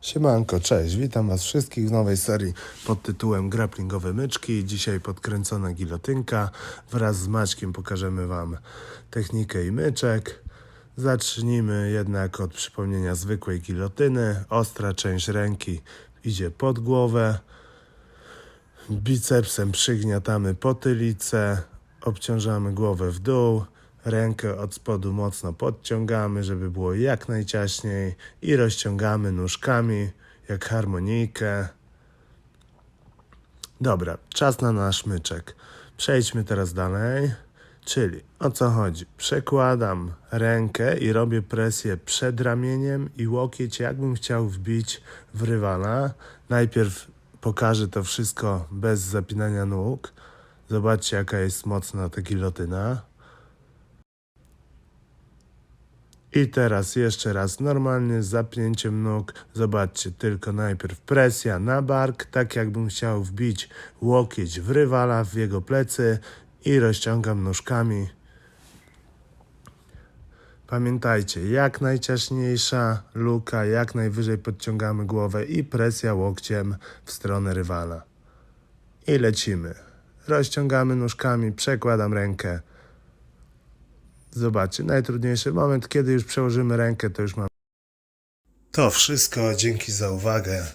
Siemanko, cześć, witam was wszystkich w nowej serii pod tytułem Grapplingowe Myczki. Dzisiaj podkręcona gilotynka. Wraz z Maćkiem pokażemy wam technikę i myczek. Zacznijmy jednak od przypomnienia zwykłej gilotyny. Ostra część ręki idzie pod głowę. Bicepsem przygniatamy potylicę, obciążamy głowę w dół, rękę od spodu mocno podciągamy, żeby było jak najciaśniej i rozciągamy nóżkami jak harmonijkę. Dobra, czas na nasz myczek. Przejdźmy teraz dalej. Czyli o co chodzi? Przekładam rękę i robię presję przed ramieniem i łokieć, jakbym chciał wbić w rywala. Najpierw pokażę to wszystko bez zapinania nóg. Zobaczcie, jaka jest mocna ta gilotyna. I teraz jeszcze raz normalnie z zapnięciem nóg. Zobaczcie, tylko najpierw presja na bark, tak jakbym chciał wbić łokieć w rywala, w jego plecy i rozciągam nóżkami. Pamiętajcie, jak najciaśniejsza luka, jak najwyżej podciągamy głowę i presja łokciem w stronę rywala. I lecimy. Rozciągamy nóżkami, przekładam rękę. Zobaczcie, najtrudniejszy moment, kiedy już przełożymy rękę, to już mam. To wszystko, dzięki za uwagę.